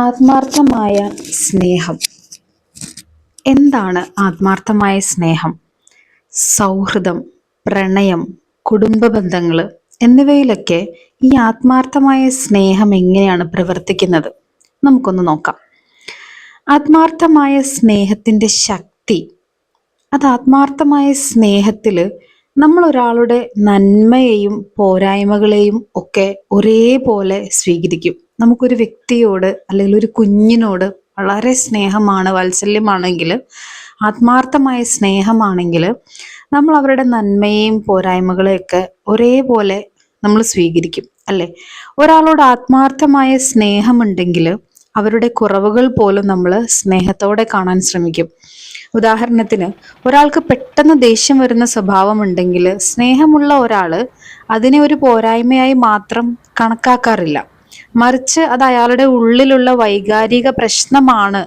ആത്മാർത്ഥമായ സ്നേഹം. എന്താണ് ആത്മാർത്ഥമായ സ്നേഹം? സൗഹൃദം പ്രണയം കുടുംബ ബന്ധങ്ങൾ എന്നിവയിലൊക്കെ ഈ ആത്മാർത്ഥമായ സ്നേഹം എങ്ങനെയാണ് പ്രവർത്തിക്കുന്നത്? നമുക്കൊന്ന് നോക്കാം. ആത്മാർത്ഥമായ സ്നേഹത്തിന്റെ ശക്തി. അത് ആത്മാർത്ഥമായ സ്നേഹത്തിൽ നമ്മൾ ഒരാളുടെ നന്മയെയും പോരായ്മകളെയും ഒക്കെ ഒരേപോലെ സ്വീകരിക്കും. നമുക്കൊരു വ്യക്തിയോട് അല്ലെങ്കിൽ ഒരു കുഞ്ഞിനോട് വളരെ സ്നേഹമാണ് വാത്സല്യമാണെങ്കിൽ ആത്മാർത്ഥമായ സ്നേഹമാണെങ്കിൽ നമ്മൾ അവരുടെ നന്മയെയും പോരായ്മകളെയൊക്കെ ഒരേപോലെ നമ്മൾ സ്വീകരിക്കും അല്ലേ? ഒരാളോട് ആത്മാർത്ഥമായ സ്നേഹമുണ്ടെങ്കിൽ അവരുടെ കുറവുകൾ പോലും നമ്മൾ സ്നേഹത്തോടെ കാണാൻ ശ്രമിക്കും. ഉദാഹരണത്തിന് ഒരാൾക്ക് പെട്ടെന്ന് ദേഷ്യം വരുന്ന സ്വഭാവമുണ്ടെങ്കിൽ സ്നേഹമുള്ള ഒരാൾ അതിനെ ഒരു പോരായ്മയായി മാത്രം കണക്കാക്കാറില്ല. മറിച്ച് അത് അയാളുടെ ഉള്ളിലുള്ള വൈകാരിക പ്രശ്നമാണ്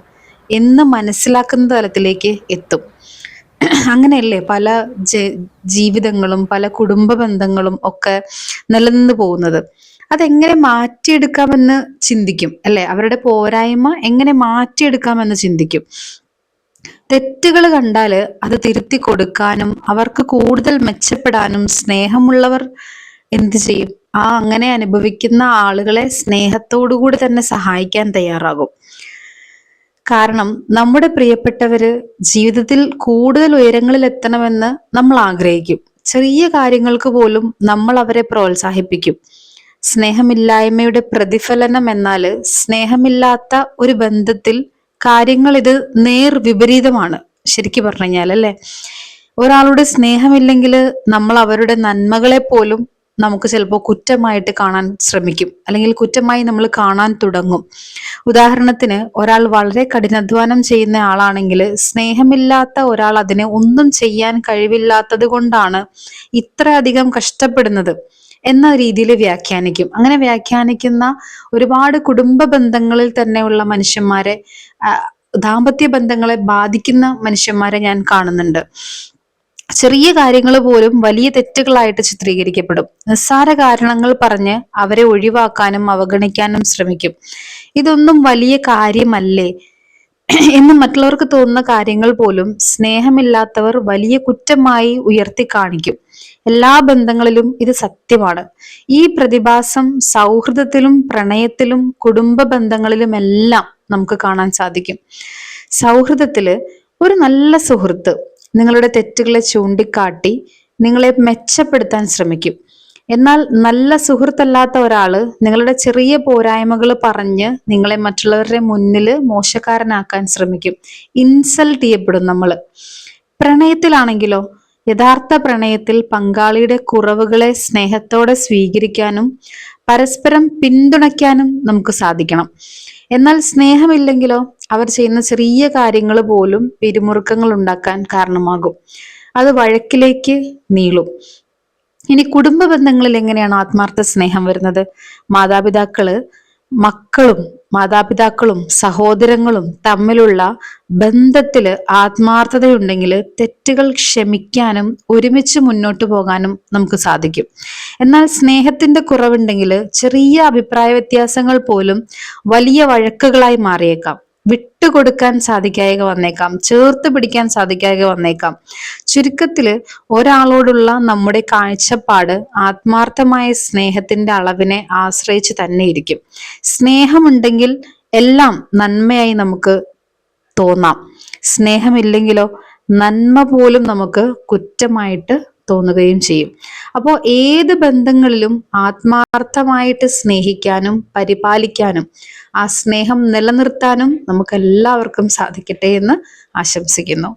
എന്ന് മനസ്സിലാക്കുന്ന തലത്തിലേക്ക് എത്തും. അങ്ങനെയല്ലേ പല ജീവിതങ്ങളും പല കുടുംബ ബന്ധങ്ങളും ഒക്കെ നിലനിന്ന് പോകുന്നത്? അതെങ്ങനെ മാറ്റിയെടുക്കാമെന്ന് ചിന്തിക്കും അല്ലെ? അവരുടെ പോരായ്മ എങ്ങനെ മാറ്റിയെടുക്കാമെന്ന് ചിന്തിക്കും. തെറ്റുകൾ കണ്ടാൽ അത് തിരുത്തി കൊടുക്കാനും അവർക്ക് കൂടുതൽ മെച്ചപ്പെടാനും സ്നേഹമുള്ളവർ എന്ത് ചെയ്യും? ആ അങ്ങനെ അനുഭവിക്കുന്ന ആളുകളെ സ്നേഹത്തോടുകൂടി തന്നെ സഹായിക്കാൻ തയ്യാറാകും. കാരണം നമ്മുടെ പ്രിയപ്പെട്ടവര് ജീവിതത്തിൽ കൂടുതൽ ഉയരങ്ങളിൽ എത്തണമെന്ന് നമ്മൾ ആഗ്രഹിക്കും. ചെറിയ കാര്യങ്ങൾക്ക് പോലും നമ്മൾ അവരെ പ്രോത്സാഹിപ്പിക്കും. സ്നേഹമില്ലായ്മയുടെ പ്രതിഫലനം എന്നാൽ സ്നേഹമില്ലാത്ത ഒരു ബന്ധത്തിൽ കാര്യങ്ങൾ ഇത് നേർ വിപരീതമാണ് ശരിക്കും പറഞ്ഞു കഴിഞ്ഞാൽ അല്ലെ? ഒരാളുടെ സ്നേഹമില്ലെങ്കിൽ നമ്മൾ അവരുടെ നന്മകളെ പോലും നമുക്ക് ചിലപ്പോൾ കുറ്റമായിട്ട് കാണാൻ ശ്രമിക്കും അല്ലെങ്കിൽ കുറ്റമായി നമ്മൾ കാണാൻ തുടങ്ങും. ഉദാഹരണത്തിന് ഒരാൾ വളരെ കഠിനാധ്വാനം ചെയ്യുന്ന ആളാണെങ്കിൽ സ്നേഹമില്ലാത്ത ഒരാൾ അതിനെ ഒന്നും ചെയ്യാൻ കഴിവില്ലാത്തത് കൊണ്ടാണ് ഇത്രയധികം കഷ്ടപ്പെടുന്നത്. എന്ന രീതിയിൽ വ്യാഖ്യാനിക്കും. അങ്ങനെ വ്യാഖ്യാനിക്കുന്ന ഒരുപാട് കുടുംബ ബന്ധങ്ങളിൽ തന്നെയുള്ള മനുഷ്യന്മാരെ ദാമ്പത്യ ബന്ധങ്ങളെ ബാധിക്കുന്ന മനുഷ്യന്മാരെ ഞാൻ കാണുന്നുണ്ട്. ചെറിയ കാര്യങ്ങൾ പോലും വലിയ തെറ്റുകളായിട്ട് ചിത്രീകരിക്കപ്പെടും. നിസ്സാര കാരണങ്ങൾ പറഞ്ഞ് അവരെ ഒഴിവാക്കാനും അവഗണിക്കാനും ശ്രമിക്കും. ഇതൊന്നും വലിയ കാര്യമല്ലേ? എന്ന് മറ്റുള്ളവർക്ക് തോന്നുന്ന കാര്യങ്ങൾ പോലും സ്നേഹമില്ലാത്തവർ വലിയ കുറ്റമായി ഉയർത്തി കാണിക്കും. എല്ലാ ബന്ധങ്ങളിലും ഇത് സത്യമാണ്. ഈ പ്രതിഭാസം സൗഹൃദത്തിലും പ്രണയത്തിലും കുടുംബ ബന്ധങ്ങളിലും എല്ലാം നമുക്ക് കാണാൻ സാധിക്കും. സൗഹൃദത്തിൽ ഒരു നല്ല സുഹൃത്ത് നിങ്ങളുടെ തെറ്റുകളെ ചൂണ്ടിക്കാട്ടി നിങ്ങളെ മെച്ചപ്പെടുത്താൻ ശ്രമിക്കും. എന്നാൽ നല്ല സുഹൃത്തല്ലാത്ത ഒരാൾ നിങ്ങളുടെ ചെറിയ പോരായ്മകൾ പറഞ്ഞ് നിങ്ങളെ മറ്റുള്ളവരുടെ മുന്നിൽ മോശക്കാരനാക്കാൻ ശ്രമിക്കും. ഇൻസൾട്ട് ചെയ്യപ്പെടും നമ്മൾ പ്രണയത്തിലാണെങ്കിലോ യഥാർത്ഥ പ്രണയത്തിൽ പങ്കാളിയുടെ കുറവുകളെ സ്നേഹത്തോടെ സ്വീകരിക്കാനും പരസ്പരം പിന്തുണയ്ക്കാനും നമുക്ക് സാധിക്കണം. എന്നാൽ സ്നേഹമില്ലെങ്കിലോ അവർ ചെയ്യുന്ന ചെറിയ കാര്യങ്ങൾ പോലും പിരിമുറുക്കങ്ങൾ ഉണ്ടാക്കാൻ കാരണമാകും. അത് വഴക്കിലേക്ക് നീളും. ഇനി കുടുംബ ബന്ധങ്ങളിൽ എങ്ങനെയാണ് ആത്മാർത്ഥ സ്നേഹം വരുന്നത്? മാതാപിതാക്കൾ മക്കളും മാതാപിതാക്കളും സഹോദരങ്ങളും തമ്മിലുള്ള ബന്ധത്തിൽ ആത്മാർത്ഥതയുണ്ടെങ്കിൽ തെറ്റുകൾ ക്ഷമിക്കാനും ഒരുമിച്ച് മുന്നോട്ട് പോകാനും നമുക്ക് സാധിക്കും. എന്നാൽ സ്നേഹത്തിന്റെ കുറവുണ്ടെങ്കിൽ ചെറിയ അഭിപ്രായ വ്യത്യാസങ്ങൾ പോലും വലിയ വഴക്കുകളായി മാറിയേക്കാം. വിട്ടുകൊടുക്കാൻ സാധിക്കാതെ വന്നേക്കാം. ചേർത്ത് പിടിക്കാൻ സാധിക്കാതെ വന്നേക്കാം. ചുരുക്കത്തിൽ ഒരാളോടുള്ള നമ്മുടെ കാഴ്ചപ്പാട് ആത്മാർത്ഥമായ സ്നേഹത്തിന്റെ അളവിനെ ആശ്രയിച്ച് തന്നെ ഇരിക്കും. സ്നേഹമുണ്ടെങ്കിൽ എല്ലാം നന്മയായി നമുക്ക് തോന്നാം. സ്നേഹമില്ലെങ്കിലോ നന്മ പോലും നമുക്ക് കുറ്റമായിട്ട് തോന്നുകയും ചെയ്യും. അപ്പോൾ ഏത് ബന്ധങ്ങളിലും ആത്മാർത്ഥമായിട്ട് സ്നേഹിക്കാനും പരിപാലിക്കാനും ആ സ്നേഹം നിലനിർത്താനും നമുക്ക് എല്ലാവർക്കും സാധിക്കട്ടെ എന്ന് ആശംസിക്കുന്നു.